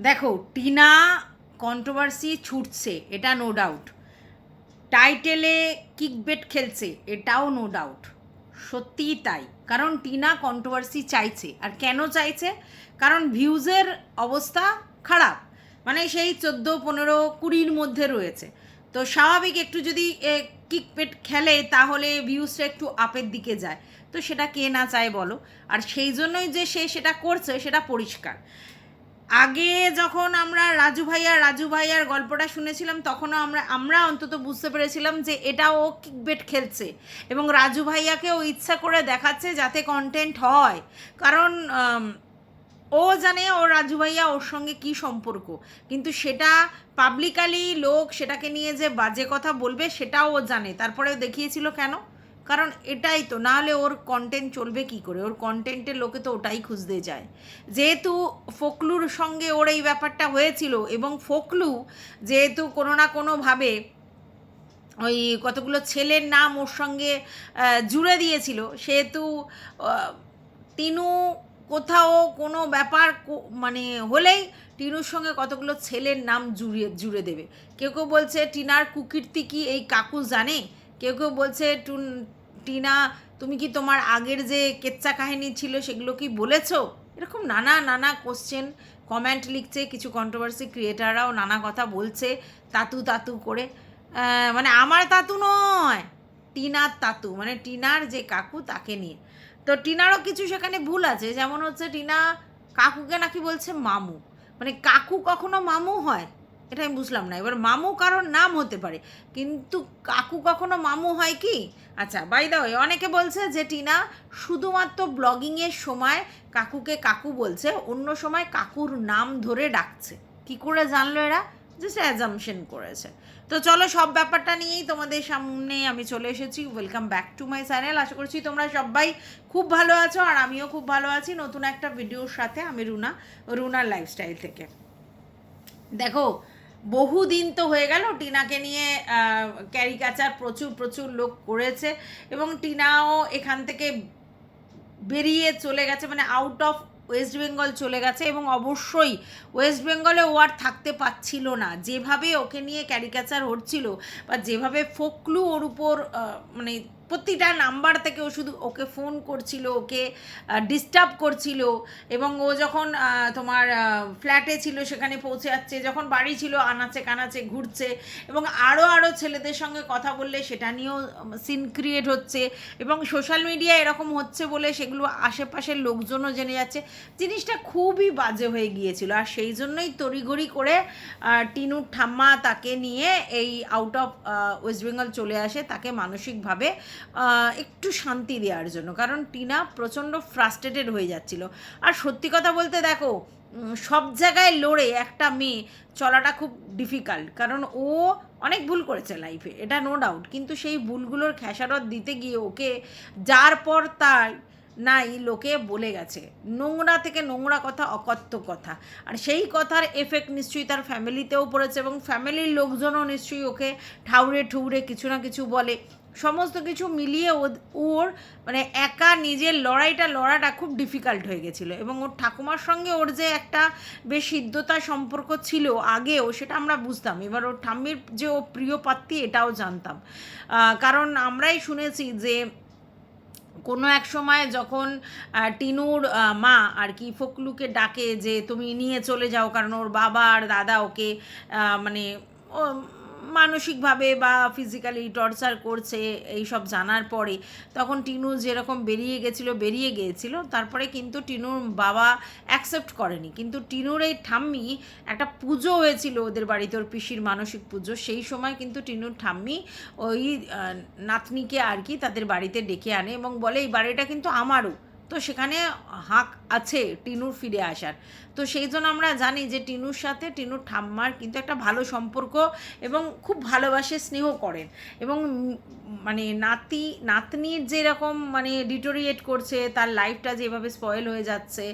দেখো, টিনা কন্ট্রোভার্সি ছুটছে, এটা নো ডাউট টাইটেলে কিকবেট খেলছে, এটাও নো ডাউট সত্যিই তাই। কারণ টিনা কন্ট্রোভার্সি চাইছে। আর কেন চাইছে? কারণ ভিউজের অবস্থা খারাপ। মানে সেই চোদ্দ, পনেরো, কুড়ির মধ্যে রয়েছে। তো স্বাভাবিক একটু যদি কিকপেট খেলে, তাহলে ভিউজটা একটু আপের দিকে যায়। তো সেটা কে না চায় বলো? আর সেই জন্যই যে সে সেটা করছে, সেটা পরিষ্কার। আগে যখন আমরা রাজু ভাইয়া, রাজু ভাইয়ার গল্পটা শুনেছিলাম, তখনও আমরা আমরা অন্তত বুঝতে পেরেছিলাম যে এটা ও কিকবেট খেলছে এবং রাজু ভাইয়াকে ও ইচ্ছা করে দেখাচ্ছে যাতে কন্টেন্ট হয়। কারণ ও জানে ও রাজু ভাইয়া ওর সঙ্গে কি সম্পর্ক। কিন্তু সেটা পাবলিকালি লোক সেটাকে নিয়ে যে বাজে কথা বলবে সেটাও ও জানে। তারপরে দেখিয়েছিল কেন? কারণ এটাই তো, নাহলে ওর কন্টেন্ট চলবে কি করে? ওর কন্টেন্টের লোকে তো ওটাই খুঁজতে যায়। যেহেতু ফোকলুর সঙ্গে ওর এই ব্যাপারটা হয়েছিল এবং ফোকলু যেহেতু কোনো না কোনোভাবে ওই কতগুলো ছেলের নাম ওর সঙ্গে জুড়ে দিয়েছিল, সেহেতু তিনু কোথাও কোনো ব্যাপার মানে হলেই টিনুর সঙ্গে কতগুলো ছেলের নাম জুড়িয়ে, জুড়ে দেবে। কেউ কেউ বলছে, টিনার কুকীর্তি কি এই কাকু জানে? কেউ কেউ বলছে টুন, তুমি কি তোমার আগের যে কেচ্চা কাহিনী ছিল সেগুলো কি বলেছ? এরকম নানা নানা কোশ্চেন কমেন্ট লিখছে কিছু কন্ট্রোভার্সি ক্রিয়েটাররাও নানা কথা বলছে, তাতু তাতু করে। মানে আমার তাতু নয়, টিনার তাতু মানে টিনার যে কাকু তাকে নিয়ে। তো টিনারও কিছু সেখানে ভুল আছে, যেমন হচ্ছে টিনা কাকুকে নাকি বলছে মামু। মানে কাকু কখনো মামু হয়? এটা আমি বুঝলাম না। এবার মামু কারোর নাম হতে পারে। কিন্তু কাকু কখনো মামু হয় কি? আচ্ছা বাই দা অনেকে বলছে যে টিনা শুধুমাত্র ব্লগিংয়ের সময় কাকুকে কাকু বলছে, অন্য সময় কাকুর নাম ধরে ডাকছে। কি করে জানলো এরা? জাস্ট অ্যাজামশন করেছে। তো চলো সব ব্যাপারটা নিয়েই তোমাদের সামনে আমি চলে এসেছি। Welcome back to my channel আশা করছি তোমরা সবাই খুব ভালো আছো আর আমিও খুব ভালো আছি নতুন একটা ভিডিওর সাথে আমি রুনা, রুনার লাইফস্টাইল থেকে। দেখো বহুদিন তো হয়ে গেল, টিনাকে নিয়ে ক্যারিকাচার প্রচুর প্রচুর লোক করেছে এবং টিনাও এখান থেকে বেরিয়ে চলে গেছে মানে আউট অফ ওয়েস্ট বেঙ্গল চলে গেছে এবং অবশ্যই ওয়েস্ট বেঙ্গলে ও আর থাকতে পারছিল না। যেভাবে ওকে নিয়ে ক্যারিকাচার হচ্ছিল বা যেভাবে ফোকলু ওর উপর মানে প্রতিটা নাম্বার থেকে ও শুধু ওকে ফোন করছিল, ওকে ডিস্টার্ব করছিল এবং ও যখন তোমার ফ্ল্যাটে ছিল সেখানে পৌঁছে যাচ্ছে, যখন বাড়ি ছিল আনাচে কানাচে ঘুরছে এবং আরও আরও ছেলেদের সঙ্গে কথা বললে সেটা নিয়েও সিন ক্রিয়েট হচ্ছে এবং সোশ্যাল মিডিয়া এরকম হচ্ছে বলে সেগুলো আশেপাশের লোকজনও জেনে যাচ্ছে। জিনিসটা খুবই বাজে হয়ে গিয়েছিল আর সেই জন্যই তড়িঘড়ি করে টিনুর ঠাম্মা তাকে নিয়ে এই আউট অফ ওয়েস্ট বেঙ্গল চলে আসে, তাকে মানসিকভাবে একটু শান্তি দেওয়ার জন্য। কারণ টিনা প্রচণ্ড ফ্রাস্ট্রেটেড হয়ে যাচ্ছিল। আর সত্যি কথা বলতে দেখো সব জায়গায় লড়ে একটা মেয়ে চলাটা খুব ডিফিকাল্ট কারণ ও অনেক ভুল করেছে লাইফে এটা নো ডাউট কিন্তু সেই ভুলগুলোর খেসারত দিতে গিয়ে ওকে যার পর তাই নাই, লোকে বলে গেছে। নোংরা থেকে নোংরা কথা অকথ্য কথা। আর সেই কথার এফেক্ট নিশ্চয়ই তার ফ্যামিলিতেও পড়েছে এবং ফ্যামিলির লোকজনও নিশ্চয়ই ওকে ঠাউরে ঠুউরে কিছু না কিছু বলে। সমস্ত কিছু মিলিয়ে ওর মানে একা নিজের লড়াইটা লড়াটা খুব ডিফিকাল্ট হয়ে গেছিল এবং ওর ঠাকুমার সঙ্গে ওর যে একটা বেশ সিদ্ধতা সম্পর্ক ছিল আগেও, সেটা আমরা বুঝতাম। এবার ওর ঠাম্মির যে ও প্রিয় পাত্রী, এটাও জানতাম। কারণ আমরাই শুনেছি যে কোনো এক সময় যখন টিনুর মা আর কি ফকলুকে ডাকে যে তুমি নিয়ে চলে যাও কারণ ওর বাবা আর দাদা ওকে মানে মানসিকভাবে বা ফিজিক্যালি টর্চার করছে এই সব জানার পরে তখন টিনু যেরকম বেরিয়ে গেছিল, বেরিয়ে গিয়েছিল। তারপরে কিন্তু টিনুর বাবা অ্যাকসেপ্ট করেনি। কিন্তু টিনুর এই ঠাম্মি একটা পুজো হয়েছিল ওদের বাড়িতে, ওর পিসির মানসিক পুজো। সেই সময় কিন্তু টিনুর ঠাম্মি ওই নাতনিকে আর কি তাদের বাড়িতে ডেকে আনে এবং বলে, এই বাড়িটা কিন্তু আমারও। তো সেখানে হাঁক আছে টিনুর ফিরে আসার। তো সেই জন্য আমরা জানি যে টিনুর সাথে টিনুর ঠাম্মার কিন্তু একটা ভালো সম্পর্ক এবং খুব ভালোবাসে, স্নেহ করেন এবং মানে নাতি, নাতনির যেরকম মানে ডিটোরিয়েট করছে, তার লাইফটা যেভাবে স্পয়েল হয়ে যাচ্ছে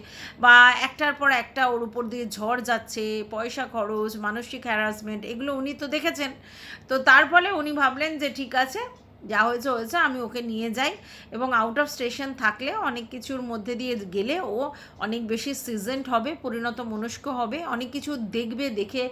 বা একটার পর একটা ওর উপর দিয়ে ঝড় যাচ্ছে, পয়সা খরচ, মানসিক হ্যারাসমেন্ট এগুলো উনি তো দেখেছেন। তো তার ফলে উনি ভাবলেন যে ঠিক আছে যা হয়েছে হয়েছে আমি ওকে নিয়ে যাই। এবং আউট অফ স্টেশন থাকলে অনেক কিছুর মধ্যে দিয়ে গেলে ও অনেক বেশি সিজেন্ট হবে পরিণত মনস্ক হবে অনেক কিছু দেখবে দেখে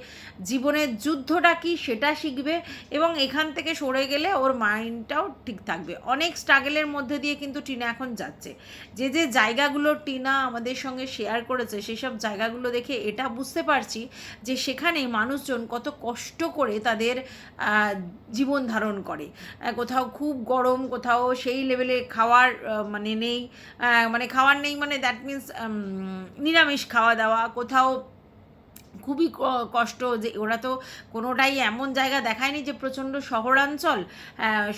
জীবনের যুদ্ধটা কি সেটা শিখবে এবং এখান থেকে সরে গেলে ওর মাইন্ডটাও ঠিক থাকবে। অনেক স্ট্রাগলের মধ্যে দিয়ে কিন্তু টিনা এখন যাচ্ছে। যে যে জায়গাগুলো টিনা আমাদের সঙ্গে শেয়ার করেছে সেসব জায়গাগুলো দেখে এটা বুঝতে পারছি যে সেখানে মানুষজন কত কষ্ট করে তাদের জীবন ধারণ করে। আহ, কোথাও খুব গরম, কোথাও সেই লেভেলে খাওয়ার মানে নেই মানে খাওয়ার নেই মানে দ্যাট মিন্স নিরামিষ খাওয়া দাওয়া, কোথাও খুবই কষ্ট যে ওরা তো কোনোটাই এমন জায়গা দেখায়নি যে প্রচণ্ড শহরাঞ্চল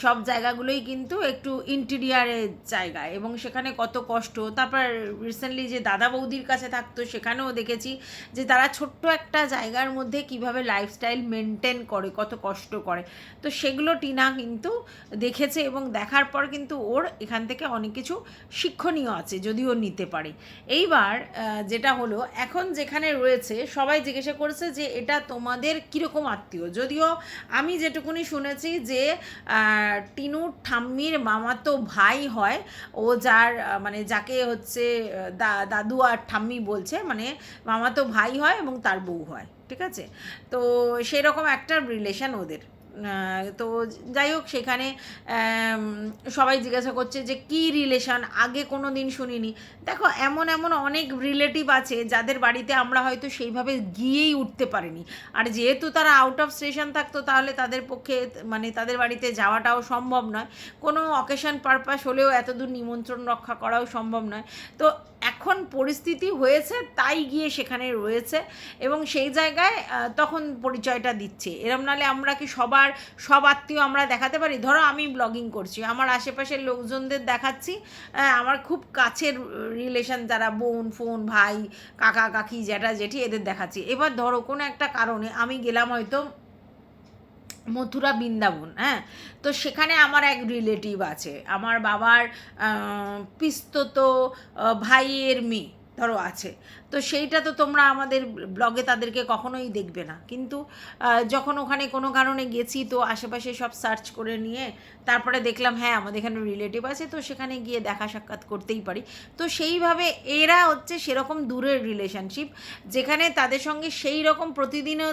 সব জায়গাগুলোই কিন্তু একটু ইন্টেরিয়ারের জায়গা এবং সেখানে কত কষ্ট। তারপর রিসেন্টলি যে দাদা বৌদির কাছে থাকতো, সেখানেও দেখেছি যে তারা ছোট্ট একটা জায়গার মধ্যে কীভাবে লাইফস্টাইল মেনটেন করে, কত কষ্ট করে। তো সেগুলো টিনা কিন্তু দেখেছে এবং দেখার পর কিন্তু ওর এখান থেকে অনেক কিছু শিক্ষণীয় আছে, যদিও নিতে পারে। এইবার যেটা হলো, এখন যেখানে রয়েছে, সবাই জিজ্ঞাসা করেছে যে এটা তোমাদের কীরকম আত্মীয়? যদিও আমি যেটুকুনি শুনেছি যে টিনু টিনুর ঠাম্মির মামাতো ভাই হয়। ও যার মানে যাকে হচ্ছে দাদু আর ঠাম্মি বলছে মানে মামাতো ভাই হয় এবং তার বউ হয়, ঠিক আছে? তো সেরকম একটা রিলেশান ওদের। তো যাই হোক, সেখানে সবাই জিজ্ঞাসা করছে যে কি রিলেশন আগে কোনো দিন শুনিনি। দেখো, এমন এমন অনেক রিলেটিভ আছে যাদের বাড়িতে আমরা হয়তো সেইভাবে গিয়েই উঠতে পারিনি। আর যেহেতু তারা আউট অফ স্টেশন থাকতো, তাহলে তাদের পক্ষে মানে তাদের বাড়িতে যাওয়াটাও সম্ভব নয়। কোনো অকেশন পারপাস হলেও এতদূর নিমন্ত্রণ রক্ষা করাও সম্ভব নয়। তো এখন পরিস্থিতি হয়েছে, তাই গিয়ে সেখানে রয়েছে এবং সেই জায়গায় তখন পরিচয়টা দিচ্ছে। এরম নালে আমরা কি সবার, সব আত্মীয় আমরা দেখাতে পারি? ধরো আমি ব্লগিং করছি, আমার আশেপাশের লোকজনদের দেখাচ্ছি আমার খুব কাছের রিলেশন যারা বোন, ফোন, ভাই, কাকা, কাকি, জ্যাঠা, জেঠি, এদের দেখাচ্ছি। এবার ধরো কোনো একটা কারণে আমি গেলাম হয়তো মথুরা বৃন্দাবন হ্যাঁ? তো সেখানে আমার এক রিলেটিভ আছে। আমার বাবার পিস্তত ভাইয়ের মেয়ে, ধরো আছে। তো সেইটা তো তোমরা আমাদের ব্লগে তাদেরকে কখনোই দেখবে না। কিন্তু যখন ওখানে কোনো কারণে গেছি, তো আশেপাশে সব সার্চ করে নিয়ে তারপরে দেখলাম হ্যাঁ আমাদের এখানে রিলেটিভ আছে, তো সেখানে গিয়ে দেখা সাক্ষাৎ করতেই পারি। তো সেইভাবে এরা হচ্ছে সেরকম দূরের রিলেশনশিপ যেখানে তাদের সঙ্গে সেই রকম প্রতিদিনও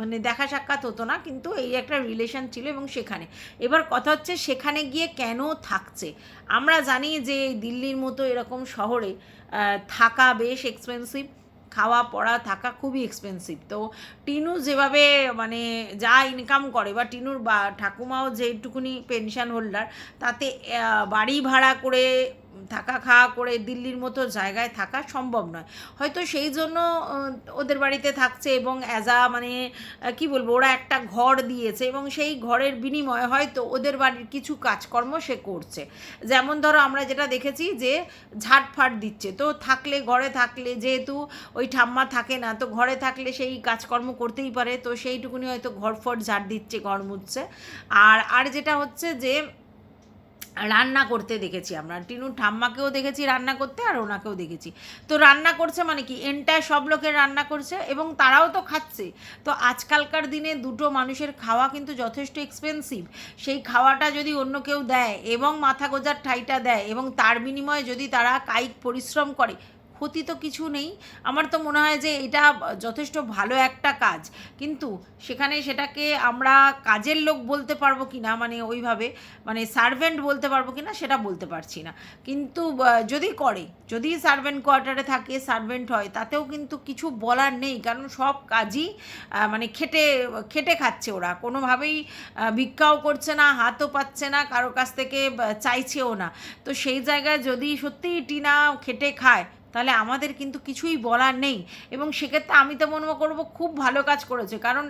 মানে দেখা সাক্ষাৎ হতো না, কিন্তু এই একটা রিলেশন ছিল এবং সেখানে। এবার কথা হচ্ছে সেখানে গিয়ে কেন থাকছে? আমরা জানি যে দিল্লির মতো এরকম শহরে থাকা বেশ এক্সপেন্সিভ খাওয়া, পড়া, থাকা খুবই এক্সপেন্সিভ তো টিনু যেভাবে মানে যা ইনকাম করে বা টিনুর বা ঠাকুমাও যেটুকুনি পেনশন হোল্ডার তাতে বাড়ি ভাড়া করে থাকা খাওয়া করে দিল্লির মতো জায়গায় থাকা সম্ভব নয়। হয়তো সেই জন্য ওদের বাড়িতে থাকছে এবং অ্যাজ আ মানে কি বলব, ওরা একটা ঘর দিয়েছে এবং সেই ঘরের বিনিময়ে হয়তো ওদের বাড়ির কিছু কাজকর্ম সে করছে। যেমন ধরো আমরা যেটা দেখেছি যে ঝাটফাট দিচ্ছে। তো থাকলে ঘরে থাকলে যেহেতু ওই ঠাম্মা থাকে না, তো ঘরে থাকলে সেই কাজকর্ম করতেই পারে। তো সেইটুকুনি হয়তো ঘর ফট দিচ্ছে, ঘর মুছছে। আর আর যেটা হচ্ছে যে রান্না করতে দেখেছি আমরা। টিনু ঠাম্মাকেও দেখেছি রান্না করতে আর ওনাকেও দেখেছি। তো রান্না করছে মানে কি? এনটায় সব লোকের রান্না করছে এবং তারাও তো খাচ্ছে। তো আজকালকার দিনে দুটো মানুষের খাওয়া কিন্তু যথেষ্ট এক্সপেন্সিভ সেই খাওয়াটা যদি অন্য কেউ দেয় এবং মাথা গোজার ঠাইটা দেয় এবং তার বিনিময়ে যদি তারা কায়িক পরিশ্রম করে ক্ষতি তো কিছু নেই। আমার তো মনে হয় যে এটা যথেষ্ট ভালো একটা কাজ। কিন্তু সেখানে সেটাকে আমরা কাজের লোক বলতে পারব কি না মানে ওইভাবে মানে সার্ভেন্ট বলতে পারব কি না সেটা বলতে পারছি না। কিন্তু যদি করে, যদি সার্ভেন্ট কোয়ার্টারে থাকে সার্ভেন্ট হয়, তাতেও কিন্তু কিছু বলার নেই। কারণ সব কাজই মানে খেটে খেটে খাচ্ছে ওরা। কোনোভাবেই ভিক্ষাও করছে না, হাতও পাচ্ছে না, কারও কাছ থেকে চাইছেও না। তো সেই জায়গায় যদি সত্যিই টিনা খেটে খায় তাহলে আমাদের কিন্তু কিছুই বলার নেই। এবং সেক্ষেত্রে আমি তো মনে করব খুব ভালো কাজ করেছে। কারণ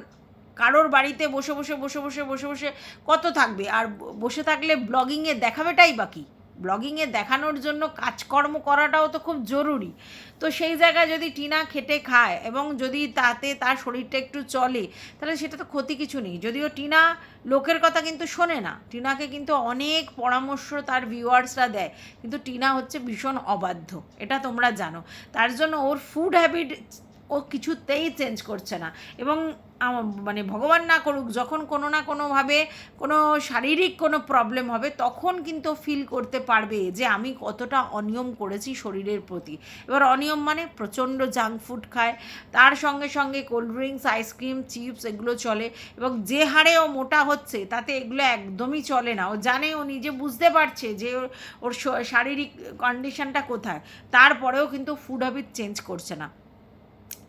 কারোর বাড়িতে বসে বসে বসে বসে বসে বসে কত থাকবে? আর বসে থাকলে ব্লগিংয়ে দেখাবেটাই বাকি ব্লগিংয়ে দেখানোর জন্য কাজকর্ম করাটাও তো খুব জরুরি। তো সেই জায়গায় যদি টিনা খেটে খায় এবং যদি তাতে তার শরীরটা একটু চলে, তাহলে সেটা তো ক্ষতি কিছু নেই। যদিও টিনা লোকের কথা কিন্তু শোনে না। টিনাকে কিন্তু অনেক পরামর্শ তার ভিউয়ার্সরা দেয়। কিন্তু টিনা হচ্ছে ভীষণ অবাধ্য। এটা তোমরা জানো। তার জন্য ওর ফুড হ্যাবিট ও কিছুতেই চেঞ্জ করছে না। এবং মানে ভগবান না করুক, যখন কোনো না কোনোভাবে কোনো শারীরিক কোনো প্রবলেম হবে, তখন কিন্তু ফিল করতে পারবে যে আমি কতটা অনিয়ম করেছি শরীরের প্রতি। এবার অনিয়ম মানে প্রচণ্ড জাঙ্ক ফুড খায়, তার সঙ্গে সঙ্গে কোল্ড ড্রিঙ্কস আইসক্রিম চিপস এগুলো চলে এবং যে হারে ও মোটা হচ্ছে, তাতে এগুলো একদমই চলে না। ও জানে, ও নিজে বুঝতে পারছে যে ওর- শারীরিক কন্ডিশনটা কোথায়, তারপরেও কিন্তু ফুড হ্যাবিট চেঞ্জ করছে না।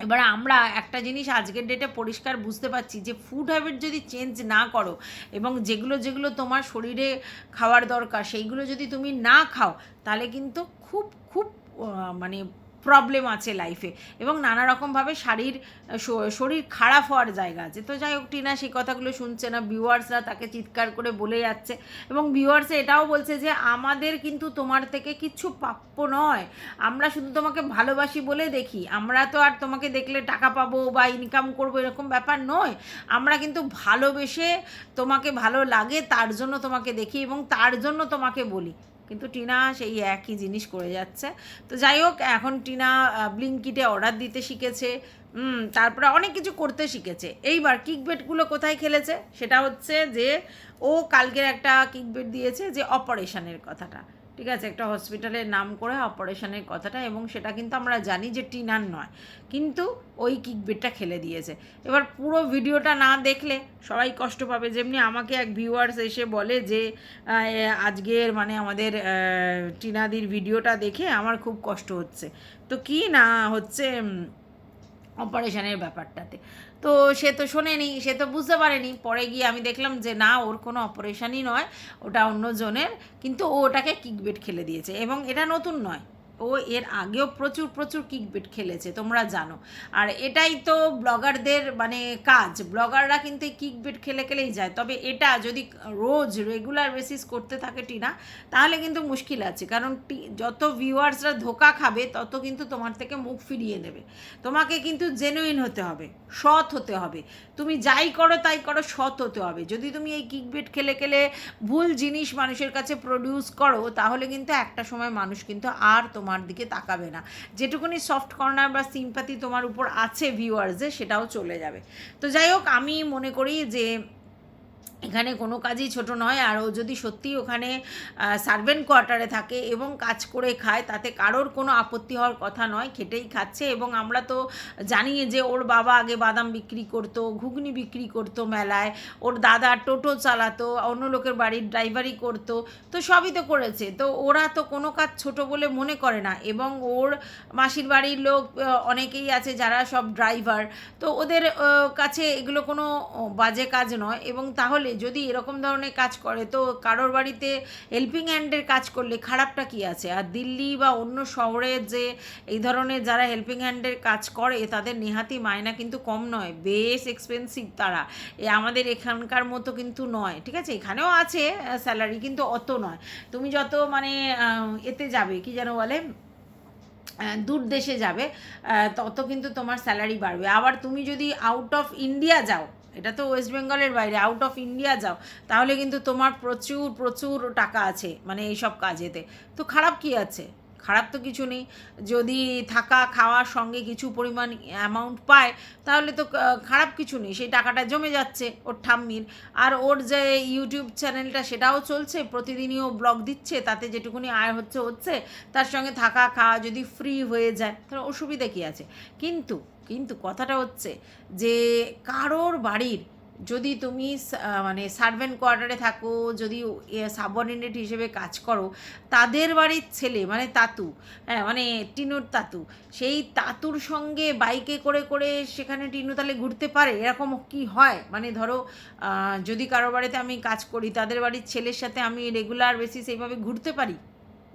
এবার আমরা একটা জিনিস আজকের ডেটে পরিষ্কার বুঝতে পারছি যে ফুড হ্যাবিট যদি চেঞ্জ না করো এবং যেগুলো যেগুলো তোমার শরীরে খাওয়ার দরকার, সেইগুলো যদি তুমি না খাও, তাহলে কিন্তু খুব খুব মানে প্রবলেম আছে লাইফে এবং নানা রকমভাবে শারীর শরীর খারাপ হওয়ার জায়গা আছে। তো যাই হোক, টিনা সেই কথাগুলো শুনছে না ভিউয়ার্সরা তাকে চিৎকার করে বলে যাচ্ছে। এবং ভিউয়ার্সে এটাও বলছে যে, আমাদের কিন্তু তোমার থেকে কিচ্ছু প্রাপ্য নয়। আমরা শুধু তোমাকে ভালোবাসি বলে দেখি। আমরা তো আর তোমাকে দেখলে টাকা পাবো বা ইনকাম করব এরকম ব্যাপার নয়। আমরা কিন্তু ভালোবেসে তোমাকে ভালো লাগে, তার জন্য তোমাকে দেখি এবং তার জন্য তোমাকে বলি। কিন্তু টিনা সেই একই জিনিস করে যাচ্ছে। তো যাই হোক, এখন টিনা ব্লিঙ্কিটে অর্ডার দিতে শিখেছে। তারপরে অনেক কিছু করতে শিখেছে। এইবার কিকবেটগুলো কোথায় খেলেছে? সেটা হচ্ছে যে, ও কালকের একটা কিকবেট দিয়েছে যে অপারেশনের কথাটা। ঠিক আছে? একটা হসপিটালের নাম করে অপারেশনের কথাটা এবং সেটা কিন্তু আমরা জানি যে টিনার নয়। কিন্তু ওই কিকবেটটা খেলে দিয়েছে। এবার পুরো ভিডিওটা না দেখলে সবাই কষ্ট পাবে। যেমনি আমাকে এক ভিউয়ার্স এসে বলে যে আজকের মানে আমাদের টিনাদির ভিডিওটা দেখে আমার খুব কষ্ট হচ্ছে। তো কি না হচ্ছে অপারেশনের ব্যাপারটাতে। তো সে তো শোনেনি, সে তো বুঝতে পারেনি। পরে গিয়ে আমি দেখলাম যে না, ওর কোনো অপারেশনই নয়, ওটা অন্যজনের কিন্তু ও ওটাকে কিকবেট খেলে দিয়েছে। এবং এটা নতুন নয়। ও এর আগেও প্রচুর প্রচুর কিকবেট খেলেছে, তোমরা জানো। আর এটাই তো ব্লগারদের মানে কাজ, ব্লগাররা কিন্তু এই কিকবেট খেলে খেলেই যায়। তবে এটা যদি রোজ রেগুলার বেসিস করতে থাকে টিনা, তাহলে কিন্তু মুশকিল আছে, কারণ যত ভিউয়ার্সরা ধোকা খাবে, তত কিন্তু তোমার থেকে মুখ ফিরিয়ে দেবে তোমাকে কিন্তু জেনুইন হতে হবে, সৎ হতে হবে। তুমি যাই করো, তাই করো, সৎ হতে হবে। যদি তুমি এই কিকবেট খেলে খেলে ভুল জিনিস মানুষের কাছে প্রডিউস করো, তাহলে কিন্তু একটা সময় মানুষ কিন্তু আর তোমার দিকে তাকাবে না। যেটুকুনি সফট কর্নার বা সিম্পাতি তোমার উপর আছে ভিউয়ার্সে সেটাও চলে যাবে। তো যাই হোক, আমি মনে করি যে এখানে কোনো কাজই ছোট নয়, আর ও যদি সত্যি ওখানে সার্ভেন্ট কোয়ার্টারে থাকে এবং কাজ করে খায়, তাতে কারোর কোনো আপত্তি হওয়ার কথা নয়, খেটেই খাচ্ছে এবং আমরা তো জানি যে ওর বাবা আগে বাদাম বিক্রি করতো, ঘুগনি বিক্রি করতো মেলায়, ওর দাদা টোটো চালাতো, অন্য লোকের বাড়ির ড্রাইভারি করতো, তো সবই তো করেছে। তো ওরা তো কোনো কাজ ছোট বলে মনে করে না এবং ওর মাসির বাড়ির লোক অনেকেই আছে যারা সব ড্রাইভার, তো ওদের কাছে এগুলো কোনো বাজে কাজ নয় এবং তাহলে যদি এরকম ধরনের কাজ করে, তো কারোর বাড়িতে হেল্পিং হ্যান্ডের কাজ করলে খারাপটা কি আছে? আর দিল্লি বা অন্য শহরে যে এই ধরনের যারা হেল্পিং হ্যান্ডের কাজ করে, তাদের নেহাতি মায়না কিন্তু কম নয়, বেশ এক্সপেন্সিভ তারা। এ আমাদের এখানকার মতো কিন্তু নয়, ঠিক আছে? এখানেও আছে স্যালারি কিন্তু অত নয়। তুমি যত মানে এতে যাবে, কি যেন বলে? দূর দেশে যাবে তত কিন্তু তোমার স্যালারি বাড়বে। আবার তুমি যদি আউট অফ ইন্ডিয়া যাও এটা তো ওয়েস্ট বেঙ্গলের বাইরে আউট অফ ইন্ডিয়া যাও, তাহলে কিন্তু তোমার প্রচুর প্রচুর টাকা আছে মানে এইসব কাজেতে। তো খারাপ কি আছে? খারাপ তো কিছু নেই। যদি থাকা, খাওয়ার সঙ্গে কিছু পরিমাণ অ্যামাউন্ট পায়, তাহলে তো খারাপ কিছু নেই। সেই টাকাটা জমে যাচ্ছে ওর ঠাম্মির। আর ওর যে ইউটিউব চ্যানেলটা সেটাও চলছে, প্রতিদিনই ও ব্লগ দিচ্ছে, তাতে যেটুকুনি আয় হচ্ছে হচ্ছে। তার সঙ্গে থাকা, খাওয়া যদি ফ্রি হয়ে যায়, তাহলে অসুবিধা কী আছে? কিন্তু কিন্তু কথাটা হচ্ছে যে কারোর বাড়ির যদি তুমি মানে সার্ভেন্ট কোয়ার্টারে থাকো, যদি সাবঅর্ডিনেট হিসেবে কাজ করো, তাদের বাড়ির ছেলে মানে তাতু হ্যাঁ মানে টিনুর তাতু, সেই তাতুর সঙ্গে বাইকে করে করে সেখানে টিনু তাহলে ঘুরতে পারে? এরকম কি হয়? মানে ধরো যদি কারও বাড়িতে আমি কাজ করি, তাদের বাড়ির ছেলের সাথে আমি রেগুলার বেসিস এইভাবে ঘুরতে পারি?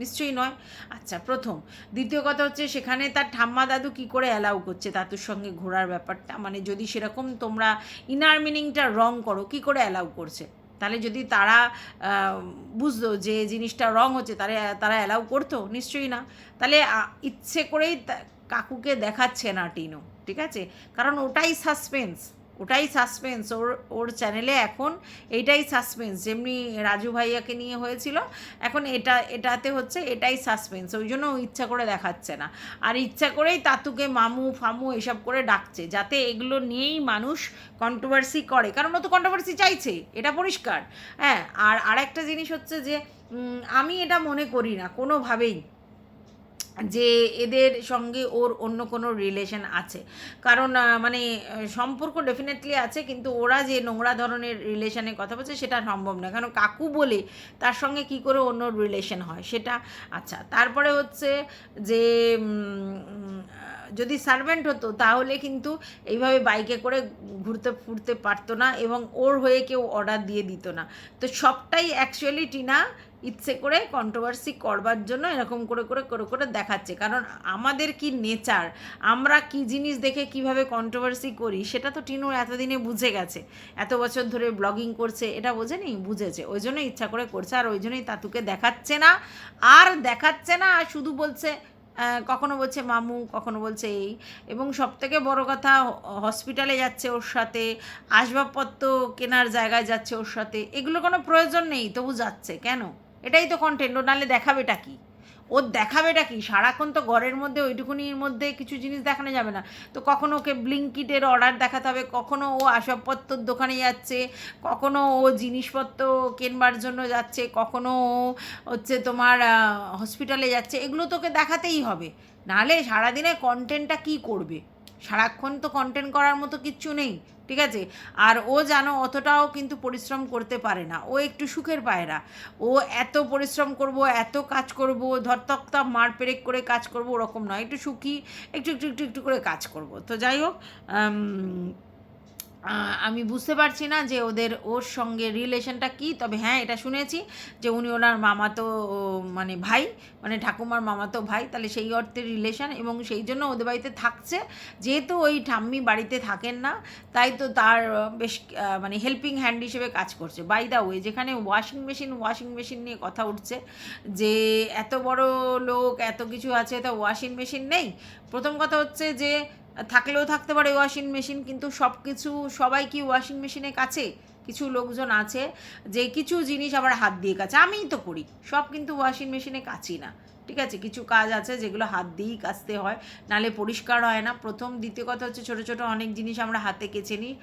নিশ্চয়ই নয়। আচ্ছা প্রথম। দ্বিতীয় কথা হচ্ছে সেখানে তার ঠাম্মা দাদু কি করে অ্যালাউ করছে তাতুর সঙ্গে ঘোরার ব্যাপারটা? মানে যদি সেরকম তোমরা ইনার মিনিংটা রং করো, কি করে অ্যালাউ করছে? তাহলে যদি তারা বুঝতো যে জিনিসটা রং হচ্ছে তারা তারা অ্যালাউ করতো? নিশ্চয়ই না। তাহলে ইচ্ছে করেই কাকুকে দেখাচ্ছে না টিনু, ঠিক আছে? কারণ ওটাই সাসপেন্স ওটাই সাসপেন্স ওর ওর চ্যানেলে এখন এইটাই সাসপেন্স যেমনি রাজু ভাইয়াকে নিয়ে হয়েছিল, এখন এটা, এটাতে হচ্ছে এটাই সাসপেন্স ওই জন্য ইচ্ছা করে দেখাচ্ছে না। আর ইচ্ছা করেই তাতুকে, মামু, ফামু এসব করে ডাকছে, যাতে এগুলো নিয়েই মানুষ কন্ট্রোভার্সি করে। কারণ ও তো কন্ট্রোভার্সি চাইছে, এটা পরিষ্কার। হ্যাঁ আর আরেকটা জিনিস হচ্ছে যে আমি এটা মনে করি না, কোনোভাবেই। যে এদের সঙ্গে ওর অন্য কোনো রিলেশন আছে। কারণ মানে সম্পর্ক ডেফিনেটলি আছে, কিন্তু ওরা যে নোংরা ধরনের রিলেশনের কথা বলছে, সেটা সম্ভব না কারণ কাকু বলে তার সঙ্গে কি করে অন্য রিলেশন হয়, সেটা আচ্ছা। তারপরে হচ্ছে যে যদি সার্ভেন্ট হতো, তাহলে কিন্তু এইভাবে বাইকে করে ঘুরতে ফুরতে পারতো না এবং ওর হয়ে কেউ অর্ডার দিয়ে দিত না। তো সবটাই অ্যাকচুয়ালি টিনা ইচ্ছে করে কন্ট্রোভার্সি করবার জন্য এরকম করে করে করে করে দেখাচ্ছে। কারণ আমাদের কি নেচার আমরা কি জিনিস দেখে কীভাবে কন্ট্রোভার্সি করি? সেটা তো টিনুর এতদিনে বুঝে গেছে। এত বছর ধরে ব্লগিং করছে, এটা বোঝেনি বুঝেছে। ওই জন্য ইচ্ছা করে করছে, আর ওই জন্যই তাতুকে দেখাচ্ছে না। আর দেখাচ্ছে না, আর শুধু বলছে কখনো বলছে মামু, কখনো বলছে এই। এবং সব থেকে বড় কথা হসপিটালে যাচ্ছে ওর সাথে, আসবাবপত্র কেনার জায়গায় যাচ্ছে ওর সাথে। এগুলো কোনো প্রয়োজন নেই, তবু যাচ্ছে। কেন? এটাই তো কন্টেন্ট ও নাহলে দেখাবেটা কি? ওর দেখাবেটা কি? সারাক্ষণ তো ঘরের মধ্যে, ওইটুকুনির মধ্যে কিছু জিনিস দেখানো যাবে না। তো কখনো ওকে ব্লিঙ্কিটের অর্ডার দেখাতে হবে, কখনো ও আসবাবপত্রর দোকানে যাচ্ছে, কখনো ও জিনিসপত্র কেনবার জন্য যাচ্ছে, কখনো ও হচ্ছে তোমার হসপিটালে যাচ্ছে, এগুলো তোকে দেখাতেই হবে। নাহলে সারাদিনে কন্টেন্টটা কি করবে? সারাক্ষণ তো কন্টেন্ট করার মতো কিচ্ছু নেই। ঠিক আছে? আর ও জানো অতটাও কিন্তু পরিশ্রম করতে পারে না। ও একটু সুখের পায়রা। ও এত পরিশ্রম করব, এত কাজ করব ধরতকতা মার পেরেক করে কাজ করব, ওরকম নয়। একটু সুখী, একটু একটু একটু একটু করে কাজ করব। তো যাই হোক আম, বুঝতে পারছি না যে ওদের ওর সঙ্গে রিলেশনটা কি তবে হ্যাঁ এটা শুনেছি যে উনি ওনার মামাতো মানে ভাই মানে ঠাকুমার মামাতো ভাই তাহলে সেই অর্থে রিলেশন এবং সেই জন্য ওদের বাড়িতে থাকছে। যেহেতু ওই ঠাম্মি বাড়িতে থাকেন না তাই তো তার বেশ মানে হেল্পিং হ্যান্ড হিসেবে কাজ করছে। বাই দা ওয়ে যেখানে ওয়াশিং মেশিন ওয়াশিং মেশিন নিয়ে কথা উঠছে যে এত বড় লোক এত কিছু আছে তা ওয়াশিং মেশিন নেই। প্রথম কথা হচ্ছে যে থাকলেও থাকতে পারে ওয়াশিং মেশিন কিন্তু সব কিছু সবাই কি ওয়াশিং মেশিনের কাছে? কিছু লোকজন আছে যে কিছু জিনিস আবার হাত দিয়ে কাছে। আমিই তো করি সব কিন্তু ওয়াশিং মেশিনে কাচি না ঠিক আছে? কিছু কাজ আছে যেগুলো হাত দিয়েই কাচতে হয় নালে পরিষ্কার হয় না। প্রথম দ্বিতীয় কথা হচ্ছে ছোটো ছোটো অনেক জিনিস আমরা হাতে কেচে নিই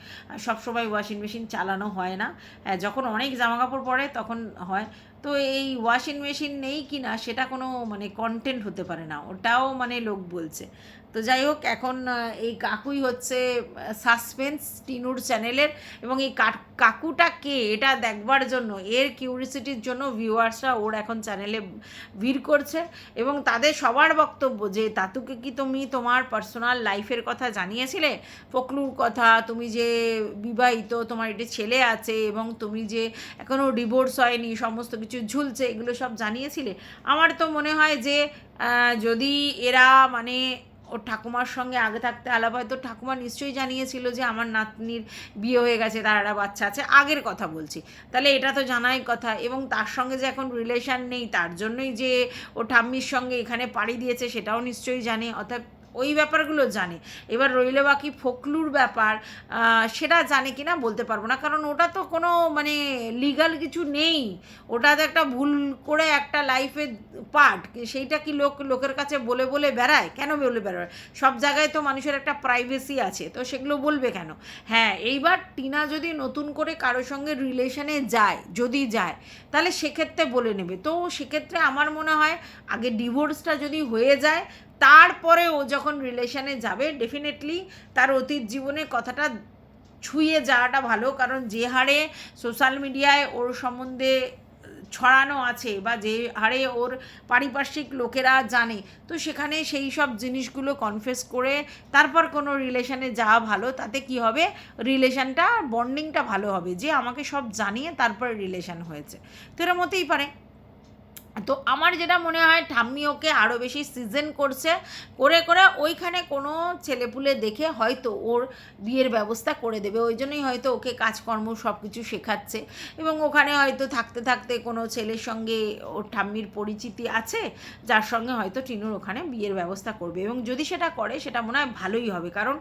সবসময় ওয়াশিং মেশিন চালানো হয় না। হ্যাঁ, যখন অনেক জামা কাপড় পরে তখন হয়। তো এই ওয়াশিং মেশিন নেই কি না সেটা কোনো মানে কন্টেন্ট হতে পারে না ওটাও মানে লোক বলছে। তো যাই হোক, এখন এই কাকুই হচ্ছে সাসপেন্স টিনুর চ্যানেলের এবং এই কাকুটা কে এটা দেখবার জন্য, এর কিউরিসিটির জন্য ভিউয়ার্সরা ওর এখন চ্যানেলে ভিড় করছে এবং তাদের সবার বক্তব্য যে, তাতুকে কি তুমি তোমার পার্সোনাল লাইফের কথা জানিয়েছিলে? ফকলুর কথা, তুমি যে বিবাহিত, তোমার একটি ছেলে আছে এবং তুমি যে এখনও ডিভোর্স হয়নি, সমস্ত কিছু ঝুলছে, এগুলো সব জানিয়েছিলে? আমার তো মনে হয় যে যদি এরা মানে ওর ঠাকুমার সঙ্গে আগে থাকতে আলাপ হয়তো ঠাকুমা নিশ্চয়ই জানিয়েছিল যে আমার নাতনির বিয়ে হয়ে গেছে, তার একটা বাচ্চা আছে, আগের কথা বলছি। তাহলে এটা তো জানাই কথা এবং তার সঙ্গে যে এখন রিলেশান নেই, তার জন্যই যে ও ঠাম্মির সঙ্গে এখানে পাড়ি দিয়েছে সেটাও নিশ্চয়ই জানে, অর্থাৎ ওই ব্যাপারগুলো জানে। এবার রইল বাকি ফোকলুর ব্যাপার সেটা জানে কি না বলতে পারব না। কারণ ওটা তো কোনো মানে লিগাল কিছু নেই। ওটা তো একটা ভুল করে একটা লাইফের পার্ট সেইটা কি লোক, লোকের কাছে বলে বলে বেড়ায়? কেন বলে বেড়ায়? সব জায়গায় তো মানুষের একটা প্রাইভেসি আছে। তো সেগুলো বলবে কেন? হ্যাঁ এইবার টিনা যদি নতুন করে কারোর সঙ্গে রিলেশনে যায়, যদি যায়, তাহলে সেক্ষেত্রে বলে নেবে। তো সেক্ষেত্রে আমার মনে হয়, আগে ডিভোর্সটা যদি হয়ে যায় তারপরে ও যখন রিলেশনে যাবে ডেফিনেটলি তার অতীত জীবনের কথাটা ছুঁয়ে যাওয়াটা ভালো। কারণ যে হারে সোশ্যাল মিডিয়ায় ওর সম্বন্ধে ছড়ানো আছে বা যে হারে ওর পারিপার্শ্বিক লোকেরা জানে, তো সেখানে সেই সব জিনিসগুলো কনফেস করে তারপর কোনো রিলেশানে যাওয়া ভালো। তাতে কি হবে? রিলেশানটা বন্ডিংটা ভালো হবে। যে আমাকে সব জানিয়ে তারপরে রিলেশন হয়েছে। তো এরম হতেই পারে। তো আমার যেটা মনে হয় ঠাম্মি ওকে আরও বেশি সিজন করছে, করে করে ওইখানে কোনো ছেলেপুলে দেখে হয়তো ওর বিয়ের ব্যবস্থা করে দেবে। ওই জন্যই হয়তো ওকে কাজকর্ম সব কিছু শেখাচ্ছে। এবং ওখানে হয়তো থাকতে থাকতে কোনো ছেলের সঙ্গে ওর ঠাম্মির পরিচিতি আছে, যার সঙ্গে হয়তো টিনুর ওখানে বিয়ের ব্যবস্থা করবে। এবং যদি সেটা করে, সেটা মনে হয় ভালোই হবে। কারণ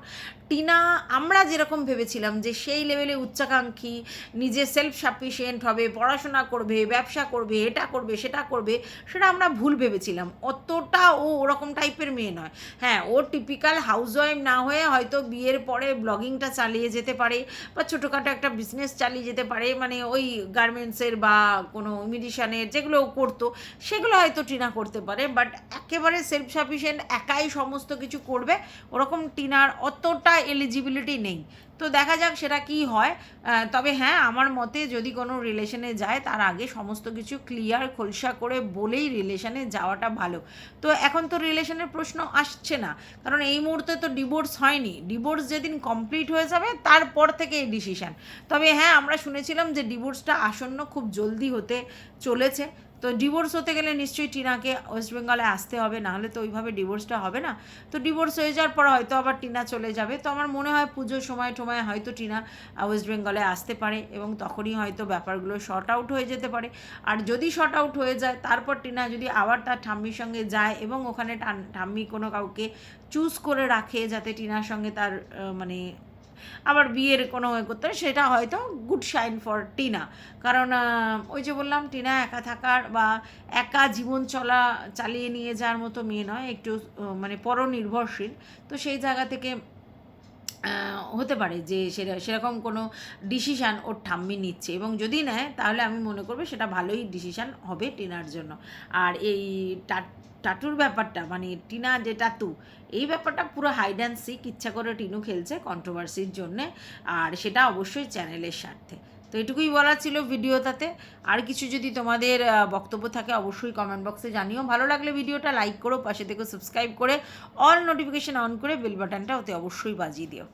টিনা, আমরা যেরকম ভেবেছিলাম যে সেই লেভেলে উচ্চাকাঙ্ক্ষী, নিজে সেলফ সাফিসিয়েন্ট হবে, পড়াশোনা করবে, ব্যবসা করবে, এটা করবে, সেটা করবে সেটা আমরা ভুল ভেবেছিলাম। অতটা ও ওরকম টাইপের মেয়ে নয়। হ্যাঁ ও টিপিক্যাল হাউসওয়াইফ না হয়ে হয়তো বিয়ের পরে ব্লগিংটা চালিয়ে যেতে পারে বা ছোটোখাটো একটা বিজনেস চালিয়ে যেতে পারে। মানে ওই গার্মেন্টসের বা কোনো মিউজিশিয়ানের যেগুলো করতো, সেগুলো হয়তো টিনা করতে পারে। বাট একেবারে সেলফ সাফিসিয়েন্ট একাই সমস্ত কিছু করবে, ওরকম টিনার অতটা এলিজিবিলিটি নেই। তো দেখা যাক সেটা কি হয়। তবে হ্যাঁ আমার মতে যদি কোনো রিলেশনে যায়, তার আগে সমস্ত কিছু ক্লিয়ার খোলসা করে বলেই রিলেশনে যাওয়াটা ভালো। তো এখন তো রিলেশনের প্রশ্ন আসছে না, কারণ এই মুহূর্তে তো ডিভোর্স হয়নি। ডিভোর্স যেদিন কমপ্লিট হয়ে যাবে, তারপর থেকে এই ডিসিশান তবে হ্যাঁ আমরা শুনেছিলাম যে ডিভোর্সটা আসন্ন খুব জলদি হতে চলেছে। তো ডিভোর্স হতে গেলে নিশ্চয়ই টিনাকে ওয়েস্ট বেঙ্গলে আসতে হবে, নাহলে তো ওইভাবে ডিভোর্সটা হবে না। তো ডিভোর্স হয়ে যাওয়ার পর হয়তো আবার টিনা চলে যাবে। তো আমার মনে হয় পুজোর সময় টময় হয়তো টিনা ওয়েস্ট বেঙ্গলে আসতে পারে এবং তখনই হয়তো ব্যাপারগুলো শর্ট আউট হয়ে যেতে পারে। আর যদি শর্ট আউট হয়ে যায়, তারপর টিনা যদি আবার তার ঠাম্মির সঙ্গে যায় এবং ওখানে ঠাম্মি কোনো কাউকে চুজ করে রাখে, যাতে টিনার সঙ্গে তার মানে আবার বিয়ের কোনো করতে সেটা হয়তো গুড সাইন ফর টিনা। কারণ ওই যে বললাম, টিনা একা থাকার বা একা জীবন চলা, চালিয়ে নিয়ে যাওয়ার মতো মেয়ে নয়, একটু মানে পরনির্ভরশীল। তো সেই জায়গা থেকে হতে পারে যে সেরা সেরকম কোনো ডিসিশান ওর ঠাম্মি নিচ্ছে। এবং যদি নেয়, তাহলে আমি মনে করব সেটা ভালোই ডিসিশান হবে টিনার জন্য। আর এই টাটুর ব্যাপারটা মানে টিনা যে টাটু, এই ব্যাপারটা পুরো হাইড অ্যান্ড সিক ইচ্ছা করে টিনু খেলছে কন্ট্রোভার্সির জন্যে, আর সেটা অবশ্যই চ্যানেলের স্বার্থে। তো এটুকুই বলার ছিল ভিডিওটাতে। আর কিছু যদি তোমাদের বক্তব্য থাকে অবশ্যই কমেন্ট বক্সে জানিও। ভালো লাগলে ভিডিওটা লাইক করো, পাশে থেকে সাবস্ক্রাইব করে অল নোটিফিকেশান অন করে বেল বাটনটা ওতে অবশ্যই বাজিয়ে দিও।